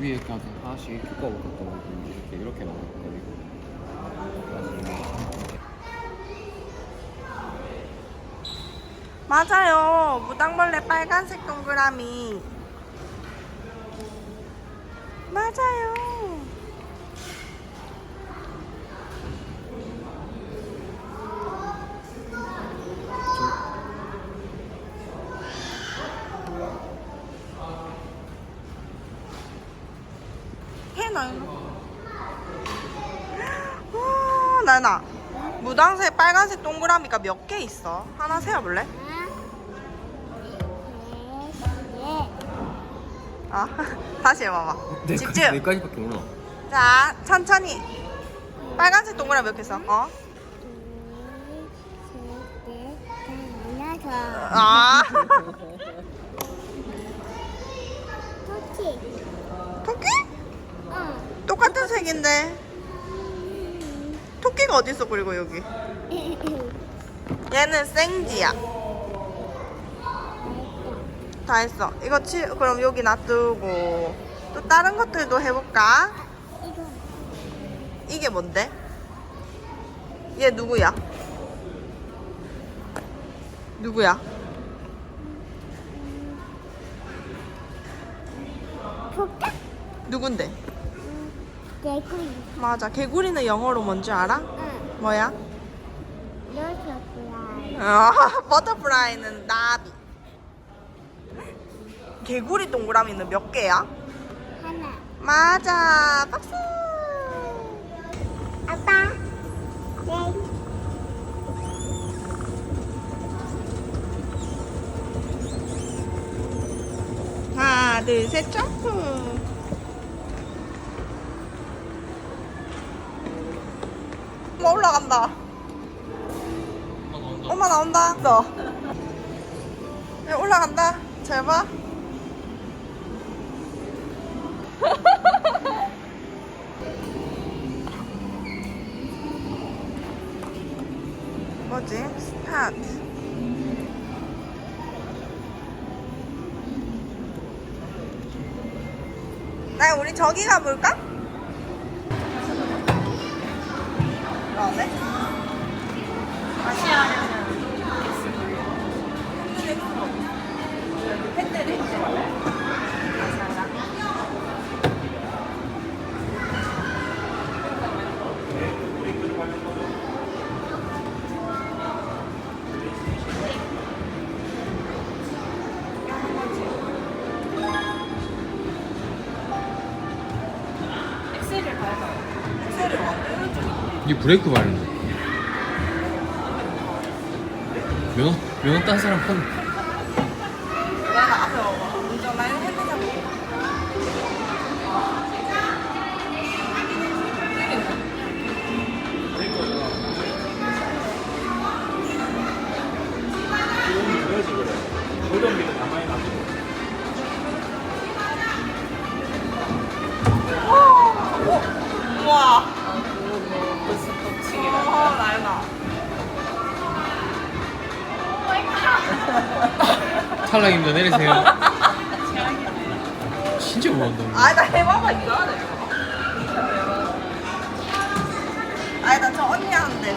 이제 위에 이렇게 하자. 하나씩 이렇게 놓고 이렇게 이렇게 넣어버리고. 맞아요. 무당벌레 빨간색 동그라미. 맞아요. 와, 나나. 무당색 빨간색 동그라미가 몇 개 있어? 하나 세어볼래? 아, 다시 해봐봐. 집중. 내까지밖에 몰라. 자, 천천히. 빨간색 동그라미 몇개 써? 어? 아. 토끼? 똑같은 색인데. 토끼가 어딨어, 그리고 여기. 얘는 생지야. 다 했어. 이거 치, 그럼 여기 놔두고. 또 다른 것들도 해볼까? 이게 뭔데? 얘 누구야? 누구야? 누군데? 개구리. 맞아. 개구리는 영어로 뭔지 알아? 응. 뭐야? 아, 버터플라이는 나비. 개구리 동그라미는 몇 개야? 하나. 맞아. 박수. 아빠. 네. 하나, 둘, 셋, 점프. 엄마 올라간다. 엄마 나온다. 너. 야, 올라간다. 잘 봐. 뭐지? 스타트. 나 우리 저기 가볼까? 그러네. 다시 하려면 팬들이 이 브레이크 밟는데. 면허 면허 딴 사람 폰. 내리세요. 진짜 못한다. 아, 나 해봐봐, 이거 하네. 아니, 나저 언니한테.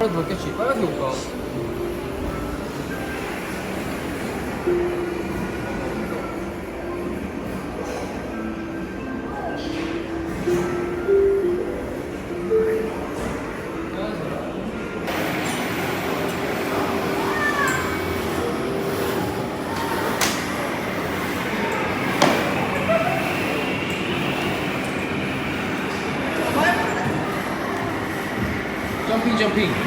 빨리 먹겠지. 빨간색 올까? 점핑 점핑.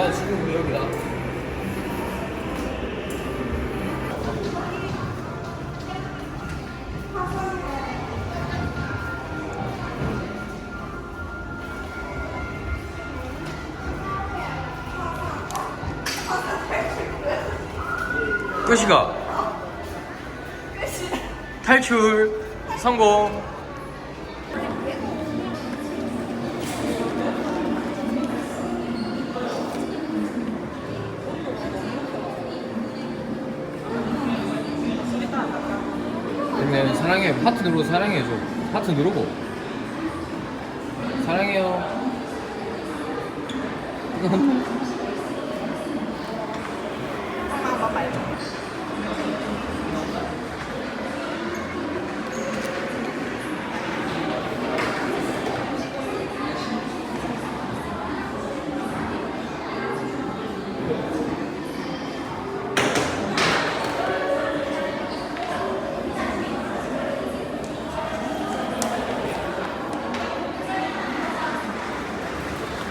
나 지금 여기다. 끝이가. 탈출 성공. 사랑해. 하트 누르고 사랑해줘. 하트 누르고. 사랑해요 엄마 엄마 말고.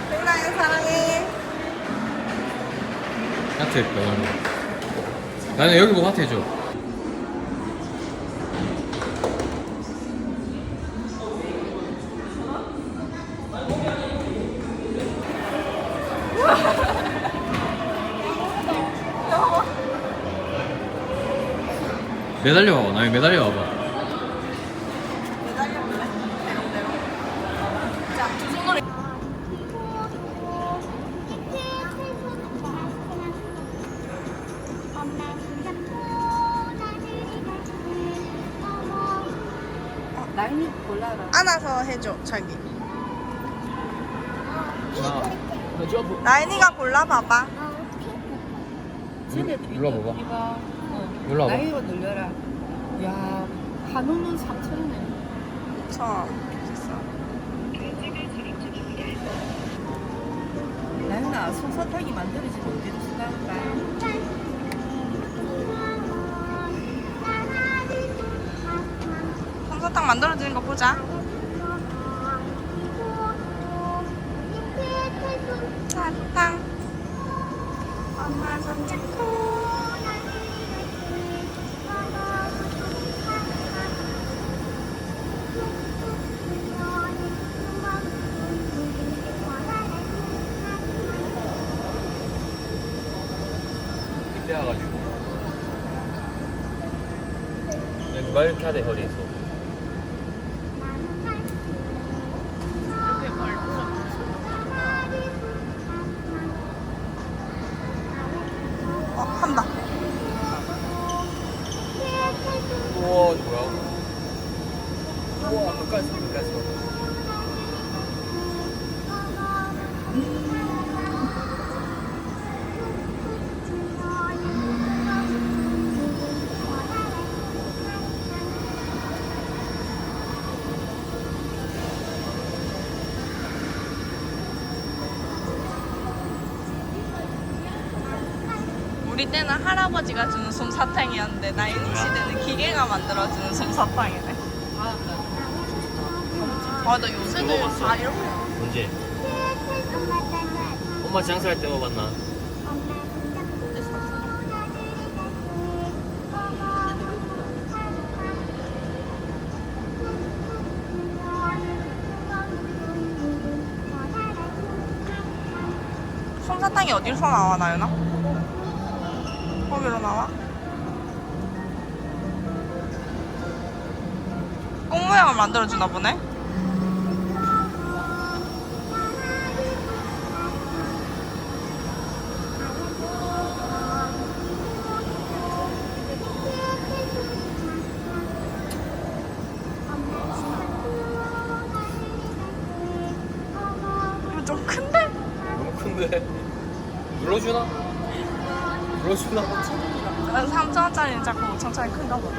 백나연 사랑해. 했다 나는 여기 보고 하트 해줘 매달려 와봐 나 매달려 와봐 라인이 골라라. 안아서 해줘, 자기. 나 점프 라인이가 골라봐봐. 눌러봐봐. 어. 눌러봐. 라인으로 늘려라. 야, 한우는 3천 원에. 처음. 라인아, 솜사탕이 만들어지면 어디로 쓰나볼까? 솜사탕 만들어지는 거 보자. 사탕. 엄마 손 잡고. 이때 와가지고 누가 이렇게 하대 허리 한다. 우와 뭐야 우와 가까이 여기까지. 우리 때는 할아버지가 주는 솜사탕이었는데 나윤이 시대는 기계가 만들어주는 솜사탕이네. 아, 나 요새도 다 이렇게. 언제? 엄마 장사할 때 먹어봤나? 솜사탕이 어디서 나와, 나윤아? 거기로 나와? 꽃 모양을 만들어주나 보네? 이거 좀 큰데? 너무 큰데. 눌러주나? 눌러주나? 3천원짜리는 자꾸 5천원짜리 큰가 보다.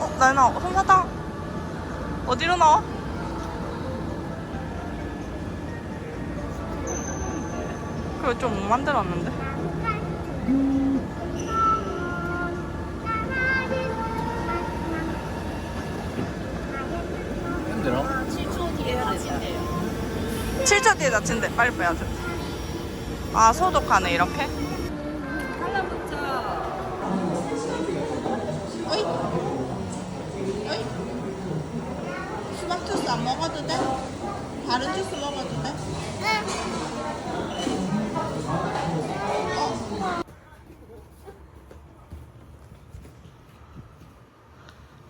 어, 나연아, 솜사탕 어디로 나와? 그거 좀 못 만들었는데. 힘들어? 7초 뒤에 되지. 7초 뒤에 다친대. 빨리 빼야 돼. 아, 소독하네, 이렇게? 하나 먹자. 어이? 어이? 수박 주스 안 먹어도 돼? 다른 주스 먹어도 돼? 어.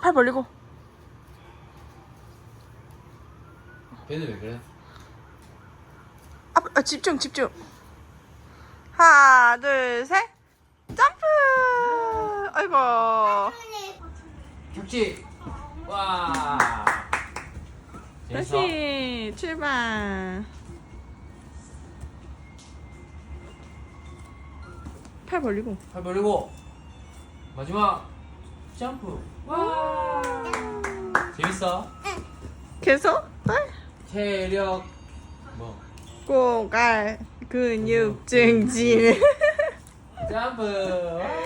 팔 벌리고. 걔는 왜 그래? 아, 아, 집중, 집중. 하나, 둘, 셋. 점프! 아이고. 죽지? 와. 재밌어? 다시 출발. 팔 벌리고. 팔 벌리고. 마지막. 점프. 와. 재밌어? 계속? 네? 체력. 뭐. 꼬갈 근육 증진. 점프.